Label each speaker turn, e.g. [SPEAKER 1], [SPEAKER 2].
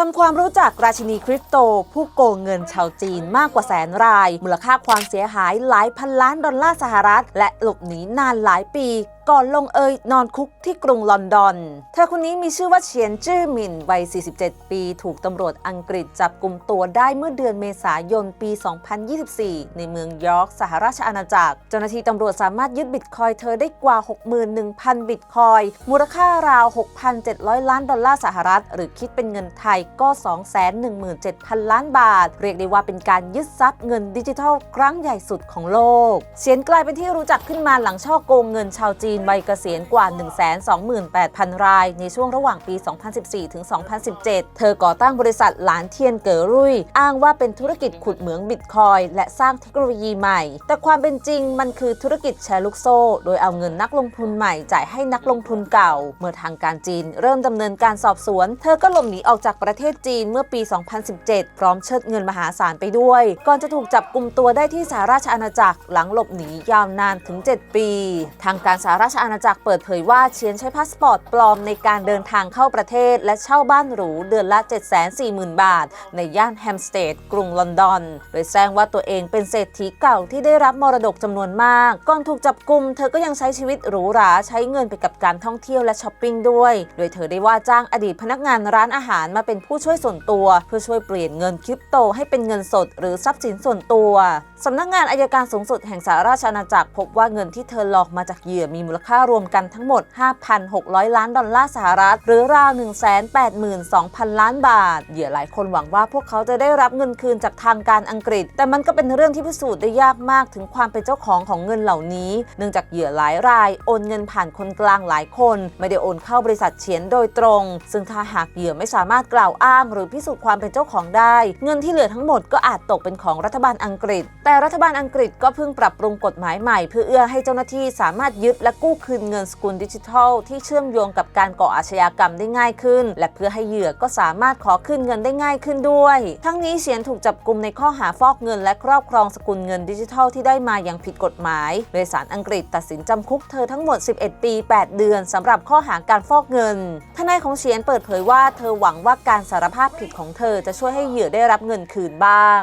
[SPEAKER 1] ทำความรู้จักราชินีคริปโต ผู้โกงเงินชาวจีนมากกว่าแสนราย มูลค่าความเสียหายหลายพันล้านดอลลาร์สหรัฐ และหลบหนีนานหลายปี ก่อนลงเอยนอนคุกที่กรุงลอนดอน เธอคนนี้มีชื่อว่าเฉียนจื้อหมินวัย 47 ปี ถูกตำรวจอังกฤษจับกลุ่มตัวได้เมื่อเดือนเมษายนปี 2024 ในเมืองยอร์กสหราชอาณาจักร เจ้าหน้าที่ตำรวจสามารถยึดบิตคอยเธอได้กว่า 61,000 บิตคอย มูลค่าราว 6,700 ล้านดอลลาร์สหรัฐ หรือคิดเป็นเงินไทยก็ 217,000 ล้านบาท เรียกได้ว่าเป็นการยึดทรัพย์เงินดิจิทัลครั้งใหญ่สุดของโลก เฉียนกลายเป็นที่รู้จักขึ้นมาหลังช่อโกงเงินชาวจีนวัยเกษียณกว่า 128,000 ราย ในช่วงระหว่างปี 2014 ถึง 2017 เธอก่อตั้งบริษัทหลานเทียนเก๋อรุ่ย อ้างว่าเป็นธุรกิจขุดเหมืองบิตคอยและสร้างเทคโนโลยีใหม่ แต่ความเป็นจริงมันคือธุรกิจแชร์ลูกโซ่ โดยเอาเงินนักลงทุนใหม่จ่ายให้นักลงทุนเก่า เมื่อทางการจีนเริ่มดำเนินการสอบสวน เธอก็หลบหนีออกจากประเทศจีนเมื่อปี 2017 พร้อมเชิดเงินมหาศาลไปด้วย ก่อนจะถูกจับกลุ่มตัวได้ที่สหราชอาณาจักรหลังหลบหนียาวนานถึง 7 ปี ทางการสหราราชอาณาจักรเปิดเผยว่าเชียนใช้พาสปอร์ตปลอมในการเดินทางเข้าประเทศ และเช่าบ้านหรูเดือนละ 740,000 บาท ในย่านแฮมสเตดกรุงลอนดอน โดยแจ้งว่าตัวเองเป็นเศรษฐีเก่าที่ได้รับมรดกจำนวนมาก ก่อนถูกจับกลุ่มเธอก็ยังใช้ชีวิตหรูหราใช้เงินไปกับการท่องเที่ยวและช้อปปิ้งด้วย โดยเธอได้ว่าจ้างอดีตพนักงานร้านอาหารมาเป็นผู้ช่วยส่วนตัว เพื่อช่วยเปลี่ยนเงินคริปโตให้เป็นเงินสด หรือทรัพย์สินส่วนตัวสำนักงานอายการสูงสุดแห่งสหราชอาณาจักรพบว่าเงินที่เธอหลอกมาจากเหยื่อมีมูลค่ารวมกันทั้งหมด 5,600 ล้านดอลลาร์สหรัฐ หรือราว 182,000 ล้านบาท เหยื่อหลายคนหวังว่าพวกเขาจะได้รับเงินคืนจากทางการอังกฤษ แต่มันก็เป็นเรื่องที่พิสูจน์ได้ยากมากถึงความเป็นเจ้าของของเงินเหล่านี้ เนื่องจากเหยื่อหลายรายโอนเงินผ่านคนกลางหลายคน ไม่ได้โอนเข้าบริษัทเฉียนโดยตรง ซึ่งถ้าหากเหยื่อไม่สามารถกล่าวอ้าง หรือพิสูจน์ความเป็นเจ้าของได้ เงินที่เหลือทั้งหมดก็อาจตกเป็นของรัฐบาลอังกฤษ แต่รัฐบาลอังกฤษก็เพิ่งปรับปรุงกฎหมายใหม่ เพื่อเอื้อให้เจ้าหน้าที่สามารถยึดและกู้คืนเงินสกุลดิจิทัล ที่เชื่อมโยงกับการก่ออาชญากรรมได้ง่ายขึ้น และเพื่อให้เหยื่อก็สามารถขอคืนเงินได้ง่ายขึ้นด้วย ทั้งนี้เฉียนถูกจับกลุ่มในข้อหาฟอกเงินและครอบครองสกุลเงินดิจิทัลที่ได้มาอย่างผิดกฎหมายโดยสารอังกฤษตัดสินจำคุกเธอทั้งหมด 11 ปี 8 เดือนสำหรับข้อหาการฟอกเงิน ทนายของเฉียนเปิดเผยว่าเธอหวังว่าการสารภาพผิดของเธอจะช่วยให้เหยื่อได้รับเงินคืนบ้าง